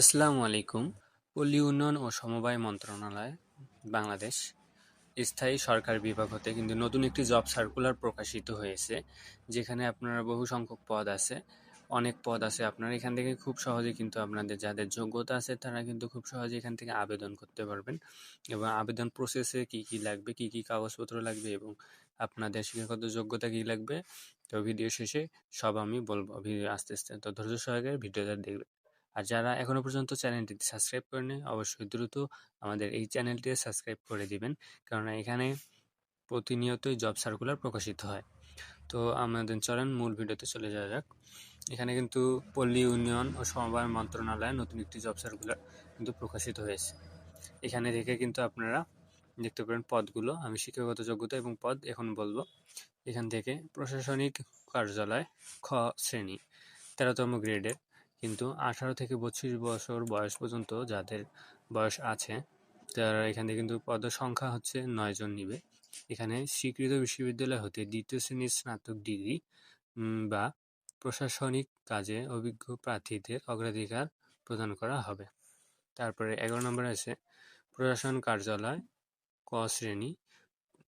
আসসালামু আলাইকুম। পল্লী উন্নয়ন ও সমবায় মন্ত্রণালয়, বাংলাদেশ। স্থায়ী সরকার বিভাগ হতে কিন্তু নতুন একটি জব সার্কুলার প্রকাশিত হয়েছে, যেখানে আপনারা বহু সংখ্যক পদ আছে। অনেক পদ আছে আপনারা এখান থেকে খুব সহজে কিন্তু আপনাদের যাদের যোগ্যতা আছে তারা কিন্তু খুব সহজে এখান থেকে আবেদন করতে পারবেন। এবং আবেদন প্রসেসে কি কি লাগবে, কি কি কাগজপত্র লাগবে এবং আপনাদের শিক্ষাগত যোগ্যতা কি লাগবে, তো ভিডিও শেষে সব আমি বলব। ভিডিও আস্তে আস্তে, তো ধৈর্য সহকারে ভিডিওটা দেখবে আর যারা এখনও পর্যন্ত চ্যানেলটিতে সাবস্ক্রাইব করেনি অবশ্যই দ্রুত আমাদের এই চ্যানেলটি সাবস্ক্রাইব করে দিবেন। কারণ এখানে প্রতিনিয়তই জব সার্কুলার প্রকাশিত হয়। তো আমাদের চলেন মূল ভিডিওতে চলে যাওয়া যাক। এখানে কিন্তু পল্লী ইউনিয়ন ও সমবায় মন্ত্রণালয়ে নতুন একটি জব সার্কুলার কিন্তু প্রকাশিত হয়েছে। এখানে থেকে কিন্তু আপনারা দেখতে পারেন পদগুলো। আমি শিক্ষাগত যোগ্যতা এবং পদ এখন বলব। এখান থেকে প্রশাসনিক কার্যালয় খ শ্রেণি, তেরোতম গ্রেডের। কিন্তু আঠারো থেকে বত্রিশ বছর বয়স পর্যন্ত যাদের বয়স আছে, তারা এখানে কিন্তু পদের সংখ্যা হচ্ছে নয় জন নিবে। এখানে স্বীকৃত বিশ্ববিদ্যালয় হতে দ্বিতীয় শ্রেণির স্নাতক ডিগ্রি বা প্রশাসনিক কাজে অভিজ্ঞ প্রার্থীদের অগ্রাধিকার প্রদান করা হবে। তারপরে এগারো নম্বর আছে, প্রশাসন কার্যালয়, ক শ্রেণি,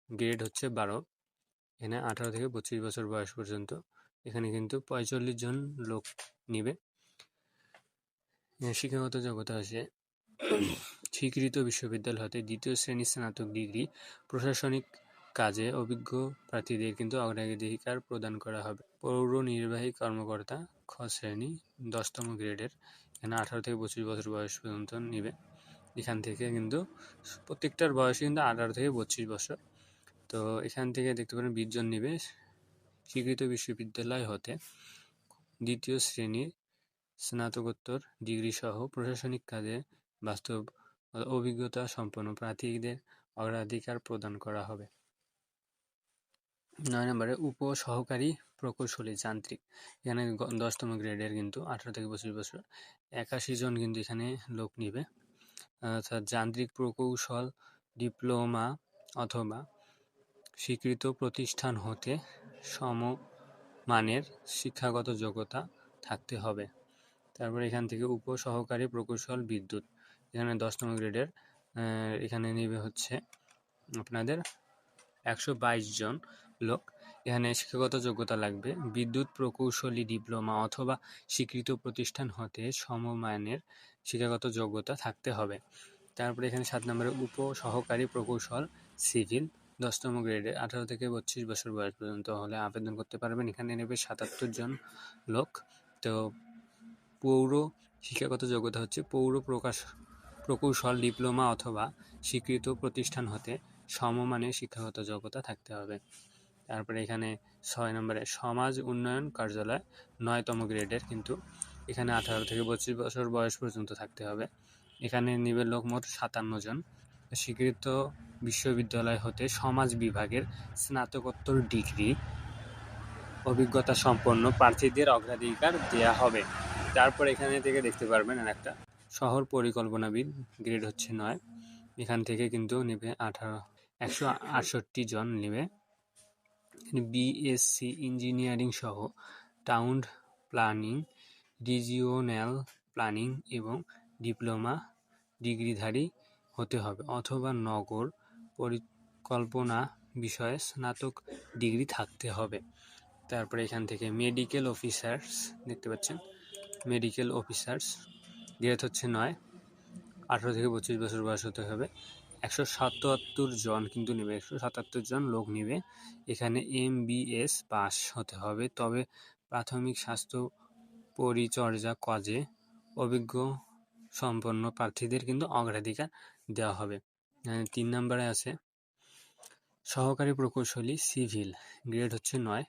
গ্রেড হচ্ছে বারো। এখানে আঠারো থেকে পঁচিশ বছর বয়স পর্যন্ত এখানে কিন্তু পঁয়তাল্লিশ জন লোক নিবে। শিক্ষাগত যোগ্যতা আছে স্বীকৃত বিশ্ববিদ্যালয় হতে দ্বিতীয় শ্রেণির স্নাতক ডিগ্রি প্রশাসনিক কাজে অভিজ্ঞ প্রার্থীদের কিন্তু অগ্রাধিকার প্রদান করা হবে। পৌর নির্বাহী কর্মকর্তা খ শ্রেণি দশতম গ্রেডের, এখানে আঠারো থেকে পঁচিশ বছর বয়স পর্যন্ত নিবে। এখান থেকে কিন্তু প্রত্যেকটার বয়স কিন্তু আঠারো থেকে পঁচিশ বছর। তো এখান থেকে দেখতে পারেন বিশজন নিবে। স্বীকৃত বিশ্ববিদ্যালয় হতে দ্বিতীয় শ্রেণির স্নাতকোত্তর ডিগ্রিসহ প্রশাসনিক কাজে বাস্তব অভিজ্ঞতা সম্পন্ন প্রার্থীদের অগ্রাধিকার প্রদান করা হবে। নয় নম্বরে উপ সহকারী প্রকৌশলী যান্ত্রিক। এখানে দশতম গ্রেডের কিন্তু আঠারো থেকে পঁচিশ বছর। একাশি জন কিন্তু এখানে লোক নিবে। অর্থাৎ যান্ত্রিক প্রকৌশল, ডিপ্লোমা অথবা স্বীকৃত প্রতিষ্ঠান হতে সমমানের শিক্ষাগত যোগ্যতা থাকতে হবে। তারপর এখান থেকে উপ সহকারী প্রকৌশল বিদ্যুৎ। এখানে দশ নম্বর গ্রেডের এখানে নেবে হচ্ছে আপনাদের একশো বাইশ জন লোক। এখানে শিক্ষাগত যোগ্যতা লাগবে। বিদ্যুৎ প্রকৌশলী ডিপ্লোমা অথবা স্বীকৃত প্রতিষ্ঠান হতে সমমানের শিক্ষাগত যোগ্যতা থাকতে হবে। তারপরে এখানে সাত নম্বরে উপ সহকারী প্রকৌশল সিভিল। দশতম গ্রেডে আঠারো থেকে বত্রিশ বছর বয়স পর্যন্ত হলে আবেদন করতে পারবেন। এখানে নেবে সাতাত্তর জন লোক। তো পৌর শিক্ষাগত যোগ্যতা হচ্ছে পৌর প্রকাশ, প্রকৌশল, ডিপ্লোমা অথবা স্বীকৃত প্রতিষ্ঠান হতে সমমানের শিক্ষাগত যোগ্যতা থাকতে হবে। তারপরে এখানে ছয় নম্বরে সমাজ উন্নয়ন কার্যালয় নয়তম গ্রেডের কিন্তু এখানে আঠারো থেকে পঁচিশ বছর বয়স পর্যন্ত থাকতে হবে। এখানে নিবে লোক মোট সাতান্ন জন। স্বীকৃত বিশ্ববিদ্যালয় হতে সমাজ বিভাগের স্নাতকোত্তর ডিগ্রি অভিজ্ঞতা সম্পন্ন প্রার্থীদের অগ্রাধিকার দেয়া হবে। তারপর এখানে থেকে দেখতে পারবেন আর একটা শহর পরিকল্পনাবিদ, গ্রেড হচ্ছে নয়। এখান থেকে কিন্তু নেবে আঠারো, একশো আটষট্টি জন নেবে। বিএসসি ইঞ্জিনিয়ারিং সহ টাউন প্ল্যানিং রিজিওনাল প্ল্যানিং এবং ডিপ্লোমা ডিগ্রিধারী হতে হবে অথবা নগর পরিকল্পনা বিষয়ে স্নাতক ডিগ্রি থাকতে হবে। তারপরে এখান থেকে মেডিকেল অফিসার্স দেখতে পাচ্ছেন। মেডিকেল অফিসার্স গ্রেড হচ্ছে নয়, আঠারো থেকে পঁচিশ বছর বয়স হতে হবে। একশো সাতাত্তর জন কিন্তু নেবে, একশো সাতাত্তর জন লোক নেবে। এখানে এম বিএস পাস হতে হবে। তবে প্রাথমিক স্বাস্থ্য পরিচর্যা কাজে অভিজ্ঞ সম্পন্ন প্রার্থীদের কিন্তু অগ্রাধিকার দেওয়া হবে। তিন নম্বরে আছে, সহকারী প্রকৌশলী সিভিল, গ্রেড হচ্ছে নয়।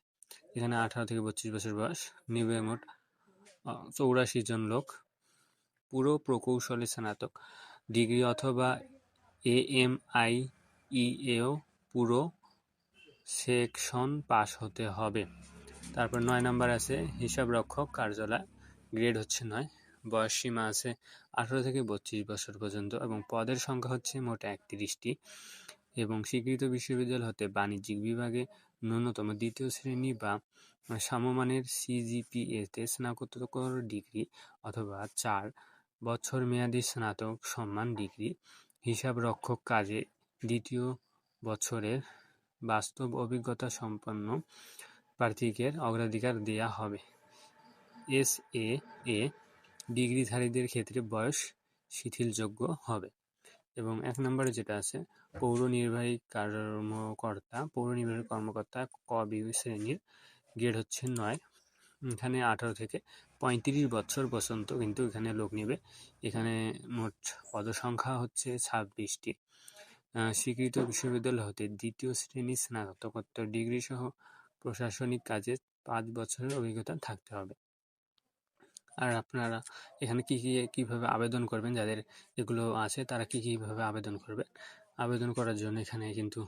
এখানে আঠারো থেকে বত্রিশ বছর বয়স, নিবে মোট চৌরাশি জন লোক, পুরো প্রকৌশলে স্নাতক, ডিগ্রি অথবা এ এম আই ইএও পুরো সেকশন পাস হতে হবে। তারপর নয় নাম্বার আছে, হিসাব রক্ষক কার্যালয়, গ্রেড হচ্ছে নয়, বয়স সীমা আছে আঠারো থেকে বত্রিশ বছর পর্যন্ত এবং পদের সংখ্যা হচ্ছে মোট একত্রিশটি। এবং স্বীকৃত বিশ্ববিদ্যালয় হতে বাণিজ্যিক বিভাগে ন্যূনতম দ্বিতীয় শ্রেণি বা সমমানের সিজিপিএতে স্নাতকোত্তর ডিগ্রি অথবা চার বছর মেয়াদী স্নাতক সম্মান ডিগ্রি হিসাবরক্ষক কাজে দ্বিতীয় বছরের বাস্তব অভিজ্ঞতা সম্পন্ন প্রার্থীকে অগ্রাধিকার দেয়া হবে। এস এ এ ডিগ্রিধারীদের ক্ষেত্রে বয়স শিথিলযোগ্য হবে। এবং এক নম্বরে যেটা আছে পৌর নির্বাহী কর্মকর্তা পৌর নির্বাহী কর্মকর্তা ক বি শ্রেণির গ্রেড হচ্ছে নয়। এখানে আঠারো থেকে পঁয়ত্রিশ বছর পর্যন্ত কিন্তু এখানে লোক নেবে। এখানে মোট পদসংখ্যা হচ্ছে ছাব্বিশটি। স্বীকৃত বিশ্ববিদ্যালয় হতে দ্বিতীয় শ্রেণির স্নাতকোত্তর ডিগ্রি সহ প্রশাসনিক কাজে পাঁচ বছরের অভিজ্ঞতা থাকতে হবে। আর আপনারা এখানে কী কী, কীভাবে আবেদন করবেন? যাদের এগুলো আছে তারা কী কীভাবে আবেদন করবে আবেদন করার জন্য এখানে কিন্তু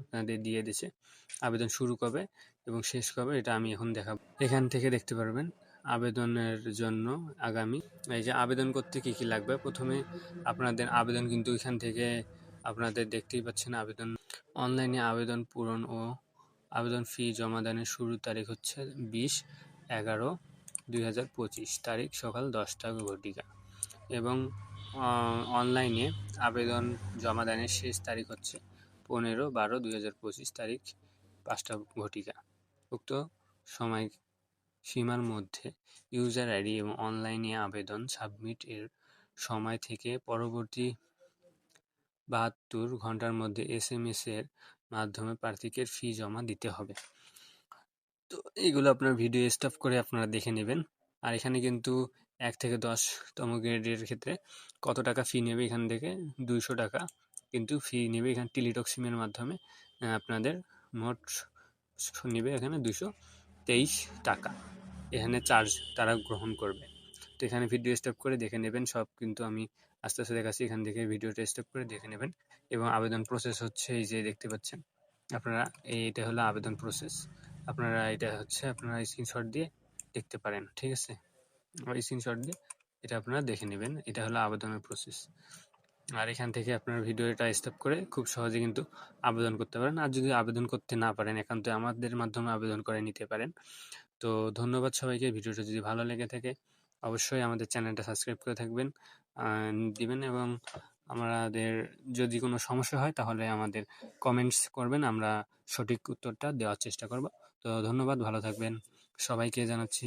আপনাদের দিয়ে দিছে। আবেদন শুরু কবে এবং শেষ কবে এটা আমি এখন দেখাবো। এখান থেকে দেখতে পারবেন আবেদনের জন্য আগামী। এই যে আবেদন করতে কী কী লাগবে? প্রথমে আপনাদের আবেদন কিন্তু এখান থেকে আপনাদের দেখতেই পাচ্ছেন আবেদন। অনলাইনে আবেদন পূরণ ও আবেদন ফি জমা জমাদানের শুরুর তারিখ হচ্ছে বিশ এগারো দুই তারিখ সকাল দশটা ঘটিকা। এবং অনলাইনে আবেদন জমাদানের শেষ তারিখ হচ্ছে পনেরো বারো দুই হাজার পঁচিশ তারিখ পাঁচটা ঘটিকা। উক্ত সময় সীমার মধ্যে ইউজার আইডি এবং অনলাইনে আবেদন সাবমিট এর সময় থেকে পরবর্তী বাহাত্তর ঘণ্টার মধ্যে এস এম এস এর মাধ্যমে প্রার্থীকে ফি জমা দিতে হবে। তো এইগুলো আপনার ভিডিও স্টপ করে আপনারা দেখে নেবেন। আর এখানে কিন্তু এক থেকে দশতম গ্রেডের ক্ষেত্রে কত টাকা ফি নেবে এখান থেকে? দুইশো টাকা। কিন্তু ফি নেবে এখানে টিলিটক সিমের মাধ্যমে আপনাদের মোট নেবে এখানে দুশো তেইশ টাকা। এখানে চার্জ তারা গ্রহণ করবে। তো এখানে ভিডিও স্টপ করে দেখে নেবেন, সব কিন্তু আমি আস্তে আস্তে দেখাচ্ছি। এখান থেকে ভিডিওটা স্টপ করে দেখে নেবেন। এবং আবেদন প্রসেস হচ্ছে এই যে দেখতে পাচ্ছেন, আপনারা এইটা হলো আবেদন প্রসেস আপনারা এটা হচ্ছে, আপনারা স্ক্রিনশট দিয়ে দেখতে পারেন, ঠিক আছে? স্ক্রিনশট দিয়ে এটা আপনারা দেখে নেবেন। এটা হলো আবেদনের প্রসেস আর এখান থেকে আপনার ভিডিওটা স্টপ করে খুব সহজে কিন্তু আবেদন করতে পারেন। আর যদি আবেদন করতে না পারেন একান্ত আমাদের মাধ্যমে আবেদন করে নিতে পারেন। তো ধন্যবাদ সবাইকে। ভিডিওটা যদি ভালো লেগে থাকে, অবশ্যই আমাদের চ্যানেলটা সাবস্ক্রাইব করে থাকবেন দিবেন এবং আমাদের যদি কোনো সমস্যা হয়, তাহলে আমাদের কমেন্টস করবেন। আমরা সঠিক উত্তরটা দেওয়ার চেষ্টা করব। তো ধন্যবাদ। ভালো থাকবেন। সবাইকে জানাচ্ছি